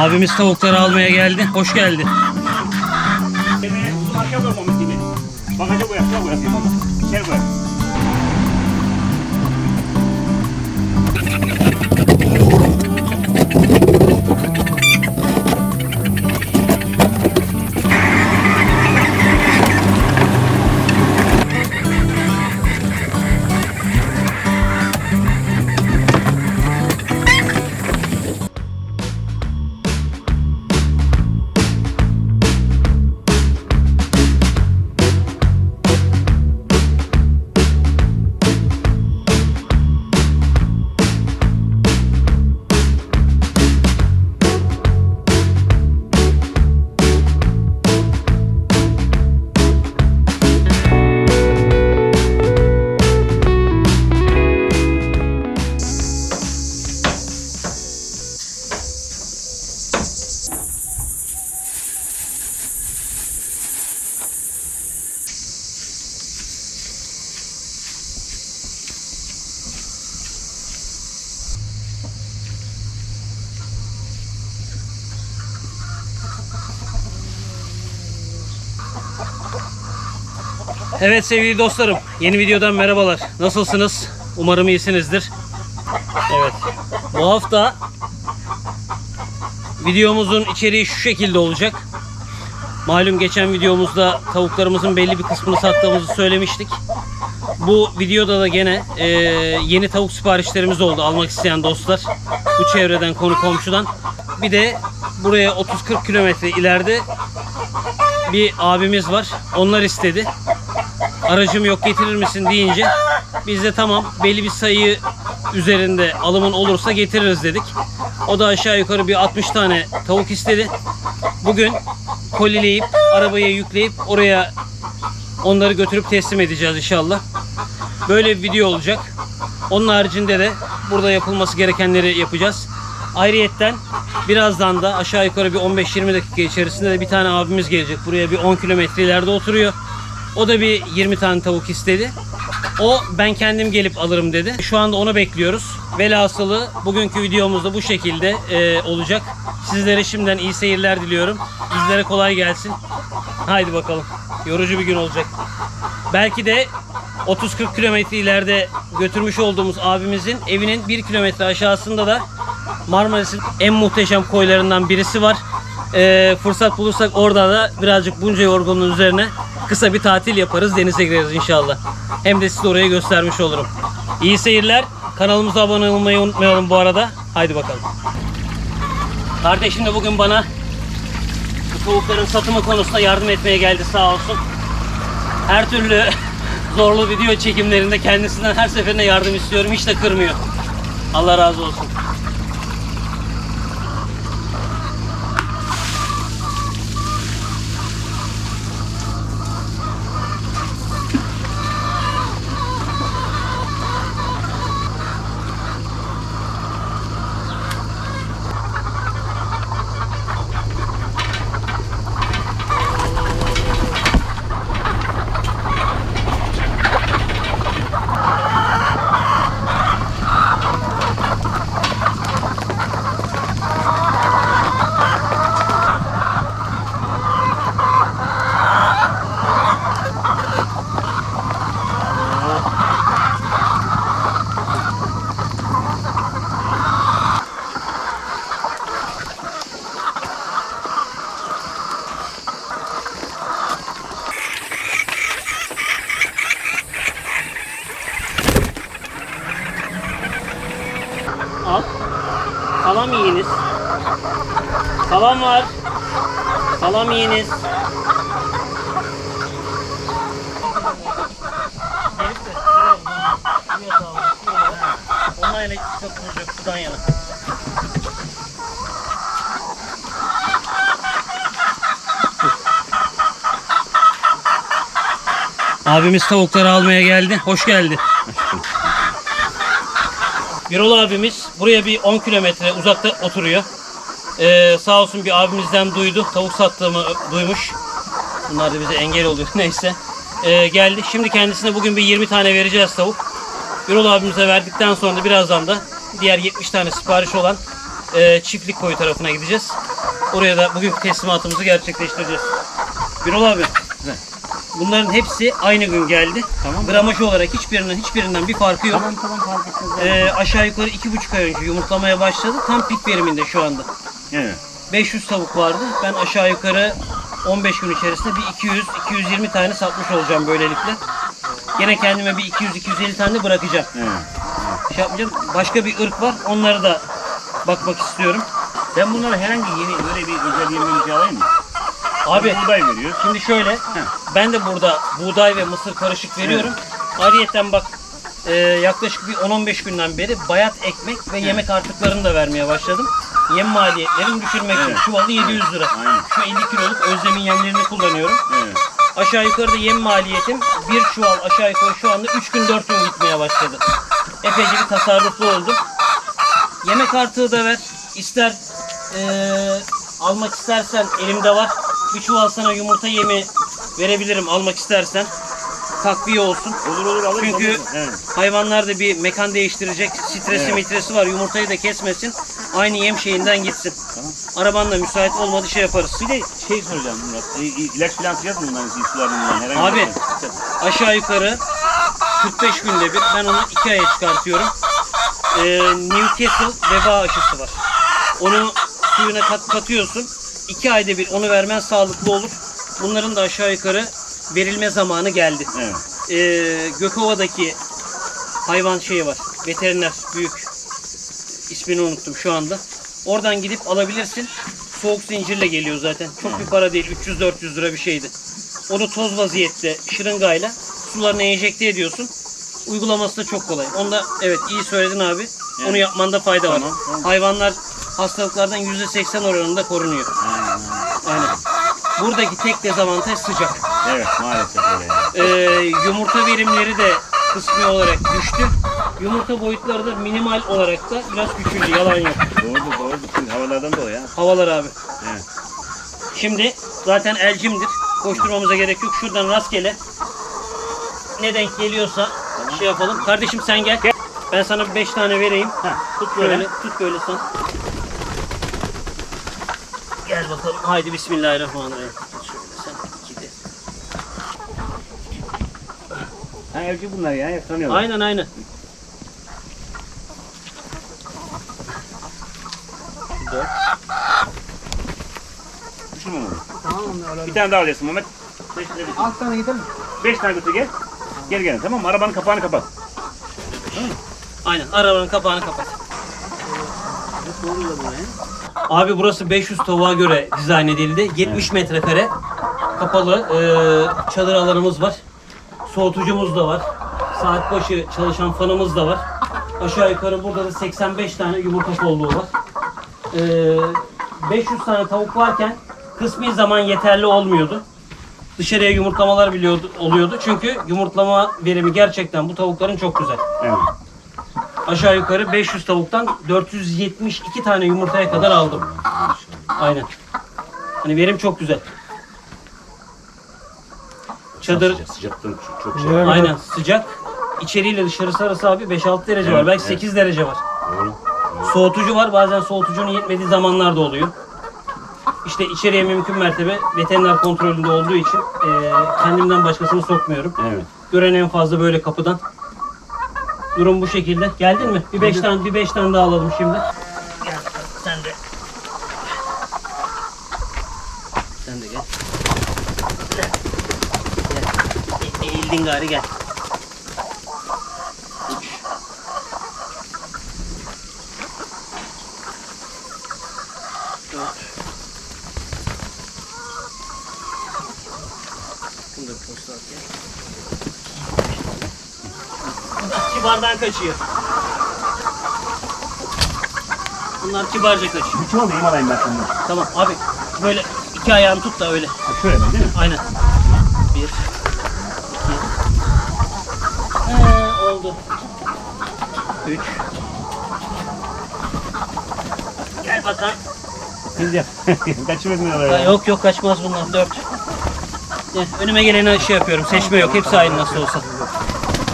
Abimiz tavukları almaya geldi. Hoş geldin. Yemeğe Evet sevgili dostlarım, yeni videodan merhabalar. Nasılsınız? Umarım iyisinizdir. Evet. Bu hafta videomuzun içeriği şu şekilde olacak. Malum geçen videomuzda tavuklarımızın belli bir kısmını sattığımızı söylemiştik. Bu videoda da gene e, yeni tavuk siparişlerimiz oldu almak isteyen dostlar. Bu çevreden, konu komşudan. Bir de buraya 30-40 kilometre ileride bir abimiz var. Onlar istedi aracım yok getirir misin deyince biz de tamam belli bir sayı üzerinde alımın olursa getiririz dedik. O da aşağı yukarı bir 60 tane tavuk istedi. Bugün kolileyip arabaya yükleyip oraya onları götürüp teslim edeceğiz inşallah. Böyle bir video olacak. Onun haricinde de burada yapılması gerekenleri yapacağız. Ayrıyetten birazdan da aşağı yukarı bir 15-20 dakika içerisinde de bir tane abimiz gelecek. Buraya bir 10 kilometre ileride oturuyor. O da bir 20 tane tavuk istedi. O ben kendim gelip alırım dedi. Şu anda onu bekliyoruz. Velhasılı bugünkü videomuzda bu şekilde e, olacak. Sizlere şimdiden iyi seyirler diliyorum. Bizlere kolay gelsin. Haydi bakalım. Yorucu bir gün olacak. Belki de 30-40 kilometre ileride götürmüş olduğumuz abimizin evinin 1 kilometre aşağısında da Marmaris'in en muhteşem koylarından birisi var. Ee, fırsat bulursak orada da birazcık bunca yorgunluğun üzerine kısa bir tatil yaparız. Denize gireriz inşallah. Hem de size orayı göstermiş olurum. İyi seyirler. Kanalımıza abone olmayı unutmayalım bu arada. Haydi bakalım. Kardeşim de bugün bana bu tavukların satımı konusunda yardım etmeye geldi sağ olsun. Her türlü zorlu video çekimlerinde kendisinden her seferinde yardım istiyorum. Hiç de kırmıyor. Allah razı olsun. Salam yiyiniz. Salam var. Salam yiyiniz. Onlar ele çıkacak sudan yana. Abimiz tavukları almaya geldi. Hoş geldi. Birol abimiz buraya bir 10 kilometre uzakta oturuyor. Ee, sağ olsun bir abimizden duydu. Tavuk sattığımı duymuş. Bunlar da bize engel oluyor. Neyse. Ee, geldi. Şimdi kendisine bugün bir 20 tane vereceğiz tavuk. Birol abimize verdikten sonra da birazdan da diğer 70 tane sipariş olan e, çiftlik koyu tarafına gideceğiz. Oraya da bugünkü teslimatımızı gerçekleştireceğiz. Birol abi. Bunların hepsi aynı gün geldi. Tamam. Gramaj olarak hiçbirinden hiçbirinden bir farkı yok. Tamam tamam fark etmez. Ee, aşağı yukarı iki buçuk ay önce yumurtlamaya başladı. Tam pik veriminde şu anda. Evet. 500 tavuk vardı. Ben aşağı yukarı 15 gün içerisinde bir 200-220 tane satmış olacağım böylelikle. Yine kendime bir 200-250 tane bırakacağım. Evet. Şey yapmayacağım. Başka bir ırk var. Onları da bakmak istiyorum. Sen bunlara herhangi yeni böyle bir özel yem bir alayım mı? Abi Buğday veriyor. şimdi şöyle. Ben de burada buğday ve mısır karışık veriyorum. Ayrıyeten bak e, yaklaşık bir 10-15 günden beri bayat ekmek ve yemek artıklarını da vermeye başladım. Yem maliyetlerini düşürmek için. Evet. Çuvalı 700 lira. Aynen. Şu 50 kiloluk özlemin yemlerini kullanıyorum. Evet. Aşağı yukarıda yem maliyetim bir çuval aşağı yukarı şu anda 3 gün 4 gün gitmeye başladı. Epeyce bir tasarruflu oldum. Yemek artığı da ver. İster eee, almak istersen elimde var. Bir çuval sana yumurta yemi verebilirim almak istersen. Takviye olsun. Olur olur alırım. Çünkü alırım. Evet. hayvanlar da bir mekan değiştirecek. Stresi Evet. mitresi var. Yumurtayı da kesmesin. Aynı yem şeyinden gitsin. Tamam. Araban da müsait olmadı şey yaparız. Bir de şey soracağım Murat. E, i- ilaç falan atacağız mı bunların sularından? Herhangi Abi şey. aşağı yukarı 45 günde bir ben onu 2 aya çıkartıyorum. Ee, Newcastle veba aşısı var. Onu suyuna kat katıyorsun. 2 ayda bir onu vermen sağlıklı olur. Bunların da aşağı yukarı verilme zamanı geldi. Evet. Ee, Gökova'daki hayvan şeyi var. Veteriner büyük. İsmini unuttum şu anda. Oradan gidip alabilirsin. Soğuk zincirle geliyor zaten. Çok bir para değil. 300-400 lira bir şeydi. Onu toz vaziyette şırıngayla sularına enjekte ediyorsun. Uygulaması da çok kolay. Onda evet iyi söyledin abi. Onu Evet. yapmanda fayda var. Tamam, tamam. Hayvanlar hastalıklardan %80 oranında korunuyor. Aynen. Aynen. Buradaki tek dezavantaj sıcak. Evet maalesef öyle. Ee, yumurta verimleri de kısmi olarak düştü. Yumurta boyutları da minimal olarak da biraz küçüldü. Yalan yok. Doğrudur doğrudur. Şimdi havalardan dolayı. Havalar abi. Evet. Şimdi zaten elcimdir. Koşturmamıza gerek yok. Şuradan rastgele ne denk geliyorsa şey yapalım. Kardeşim sen gel. Ben sana 5 tane vereyim. Heh, tut Böyle böyle. tut böyle sen. Bakalım. Haydi bismillahirrahmanirrahim. Şöyle sen iki de. Ha evci bunlar ya. hep Tanıyorlar. Aynen aynen. Dört. Düşün onu. Tamam. Bir tane daha alacaksın Mehmet. Beş tane, götür. Alt tane gidelim. Beş tane götür gel. Gel gel tamam mı? Arabanın kapağını kapat. Aynen. Arabanın kapağını kapat. Abi burası 500 tavuğa göre dizayn edildi. 70 metrekare kapalı e, çadır alanımız var. Soğutucumuz da var. Saat başı çalışan fanımız da var. Aşağı yukarı burada da 85 tane yumurta kolluğu var. E, 500 tane tavuk varken kısmi zaman yeterli olmuyordu. Dışarıya yumurtlamalar biliyordu, oluyordu. Çünkü yumurtlama verimi gerçekten bu tavukların çok güzel. Evet. Aşağı yukarı 500 tavuktan 472 tane yumurtaya kadar aldım. Aynen. Hani verim çok güzel. Çadır Sıcak, sıcaktan çok, çok şey. Evet. aynen sıcak. İçeriyle dışarısı arası abi 5-6 derece var. Evet, Belki evet. 8 derece var. Doğru. Soğutucu var. Bazen soğutucunun yetmediği zamanlar da oluyor. İşte içeriye mümkün mertebe veteriner kontrolünde olduğu için eee, kendimden başkasını sokmuyorum. Evet. Gören en fazla böyle kapıdan. Durum bu şekilde. Geldin mi? Bir beş tane, bir beş tane daha alalım şimdi. Gel sen de. Sen de gel. Gel. Gel. E- Eğildin gari gel. Üç. Dört. Bunu da bir posta at ya. Kibardan kaçıyor. Bunlar kibarca kaçıyor. Da yem alayım ben senden. Tamam abi böyle iki ayağını tut da öyle. Ha, Şöyle mi değil mi? Aynen. Bir, iki. Ee, oldu. Üç. Gel bakalım. Kaçırmadın Ya oraları. yok yok kaçmaz bunlar. Dört. Önüme geleni şey yapıyorum. Seçme yok. Hepsi aynı nasıl olsa.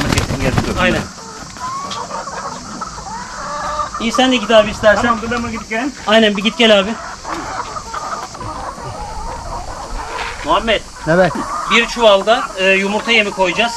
Onu kestin geldi. Aynen. İyi sen de git abi istersen. Tamam dur git gel. Aynen bir git gel abi. Muhammed. Evet. Bir çuvalda e, yumurta yemi koyacağız.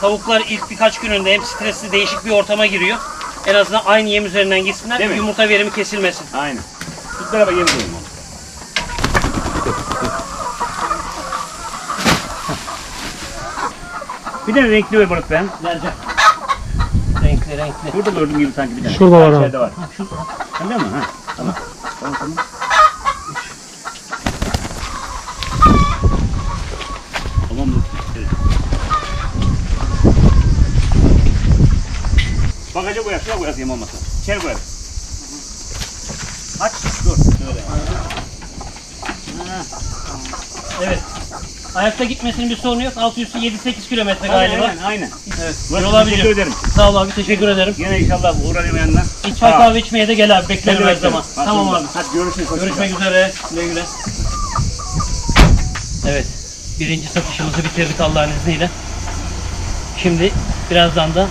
Tavuklar ilk birkaç gününde hem stresli değişik bir ortama giriyor. En azından aynı yem üzerinden gitsinler. Değil mi? yumurta verimi kesilmesin. Aynen. Biz beraber yem koyalım. Bir de renkli bir balık ben. Vereceğim. Renkli renkli. Burada gördüğüm gibi sanki bir tane. Şurada var. İçeride var. Ha, şu, Sende mi? Ha. Tamam. Tamam tamam. Tamam mı? Evet. Bagaja koyar, şuraya koyar yem olmasın. İçeri koyar. Aç, dur. Şöyle. Ha. evet. Ayakta gitmesinin bir sorunu yok. Altı üstü 7-8 kilometre Aynen, galiba. aynen, aynen. Evet. Murat, Yol teşekkür alabilirim. ederim. Sağ ol abi teşekkür ederim. Yine inşallah uğrarım yanına. Bir çay kahve içmeye de gel abi. Beklerim her zaman. Tamam abi. Hadi görüşürüz. Görüşmek üzere. Güle güle. Evet. Birinci satışımızı bitirdik Allah'ın izniyle. Şimdi birazdan da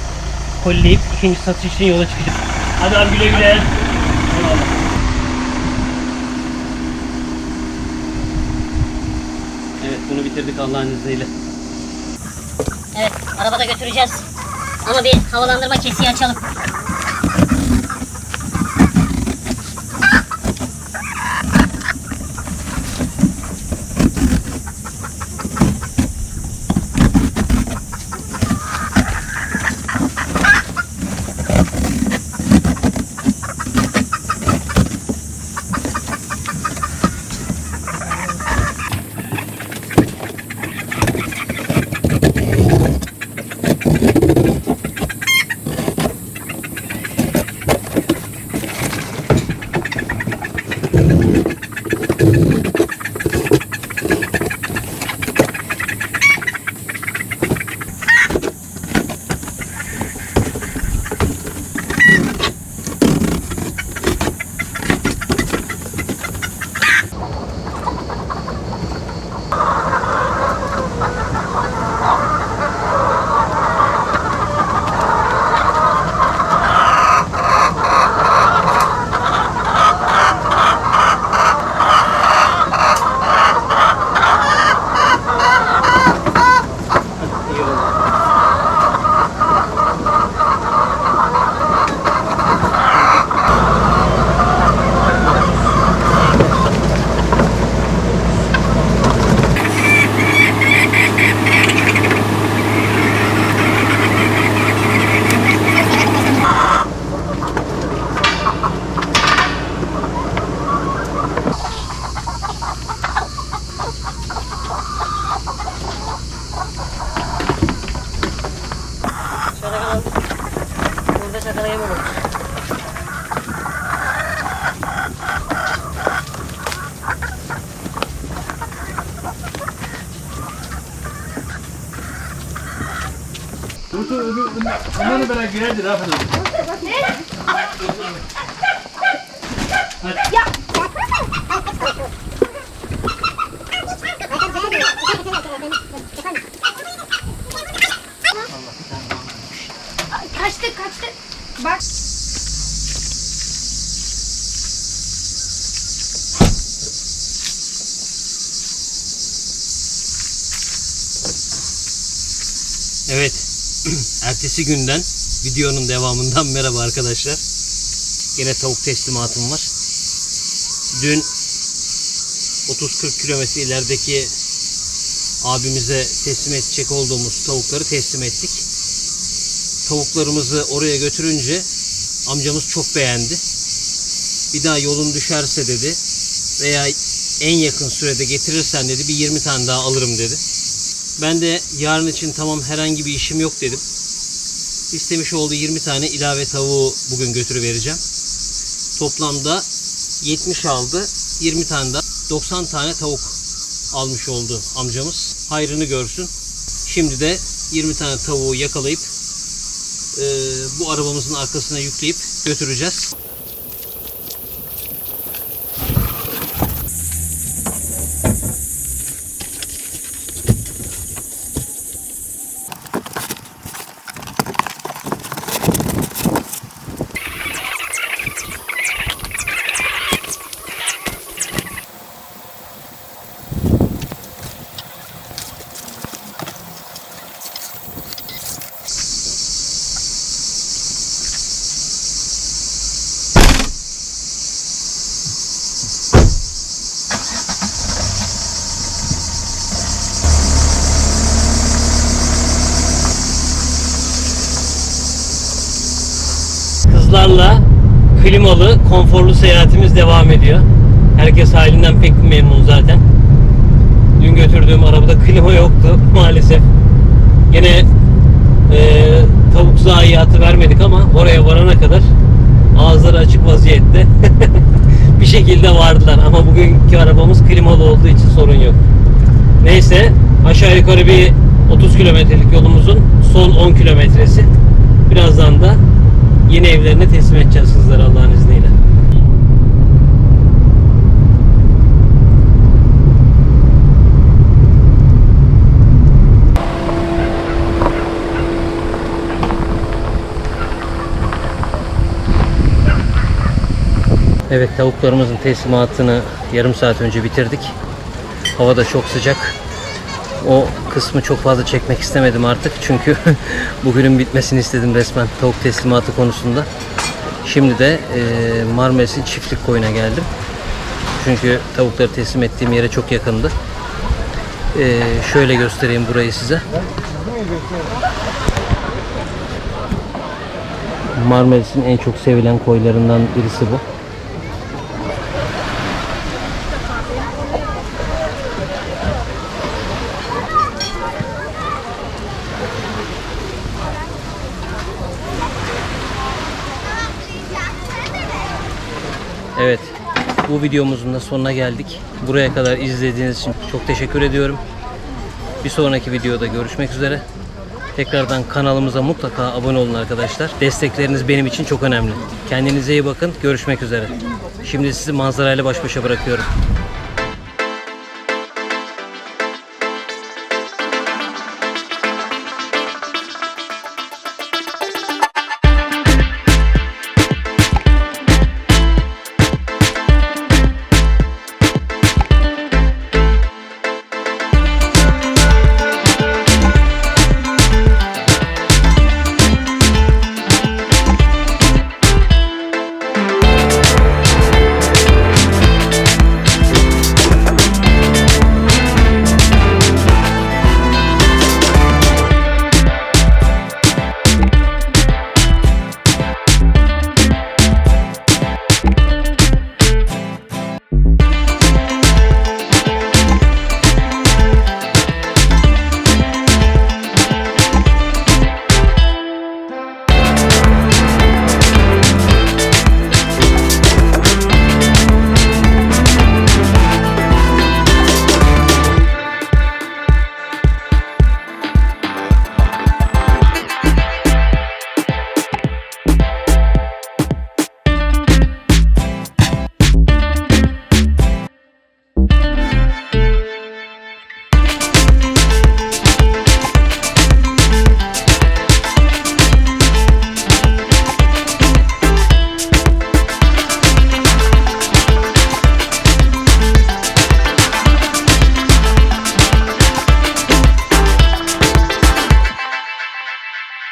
kolleyip ikinci satış için yola çıkacağız. Hadi abi güle güle. Eyvallah. Evet bunu bitirdik Allah'ın izniyle. Evet, arabada götüreceğiz. Ama bir havalandırma kesiği açalım. Girerdi rahat edin. Kaçtı kaçtı. Bak. Evet. Ertesi günden videonun devamından merhaba arkadaşlar. Yine tavuk teslimatım var. Dün 30-40 kilometre ilerideki abimize teslim edecek olduğumuz tavukları teslim ettik. Tavuklarımızı oraya götürünce amcamız çok beğendi. Bir daha yolun düşerse dedi veya en yakın sürede getirirsen dedi bir 20 tane daha alırım dedi. Ben de yarın için tamam herhangi bir işim yok dedim. İstemiş olduğu 20 tane ilave tavuğu bugün götürüvereceğim. Toplamda 70 aldı. 20 tane daha 90 tane tavuk almış oldu amcamız. Hayrını görsün. Şimdi de 20 tane tavuğu yakalayıp eee, bu arabamızın arkasına yükleyip götüreceğiz. Tavuklarla klimalı, konforlu seyahatimiz devam ediyor. Herkes halinden pek memnun zaten. Dün götürdüğüm arabada klima yoktu maalesef. Yine e, tavuk zayiatı vermedik ama oraya varana kadar ağızları açık vaziyette bir şekilde vardılar. Ama bugünkü arabamız klimalı olduğu için sorun yok. Neyse aşağı yukarı bir 30 kilometrelik yolumuzun son 10 kilometresi. Birazdan da yeni evlerine teslim edeceğiz kızları Allah'ın izniyle. Evet tavuklarımızın teslimatını yarım saat önce bitirdik. Hava da çok sıcak. O kısmı çok fazla çekmek istemedim artık çünkü bugünün bitmesini istedim resmen tavuk teslimatı konusunda. Şimdi de e, Marmaris'in çiftlik koyuna geldim. Çünkü tavukları teslim ettiğim yere çok yakındı. E, şöyle göstereyim burayı size. Marmaris'in en çok sevilen koylarından birisi bu. Evet. Bu videomuzun da sonuna geldik. Buraya kadar izlediğiniz için çok teşekkür ediyorum. Bir sonraki videoda görüşmek üzere. Tekrardan kanalımıza mutlaka abone olun arkadaşlar. Destekleriniz benim için çok önemli. Kendinize iyi bakın. Görüşmek üzere. Şimdi sizi manzarayla baş başa bırakıyorum.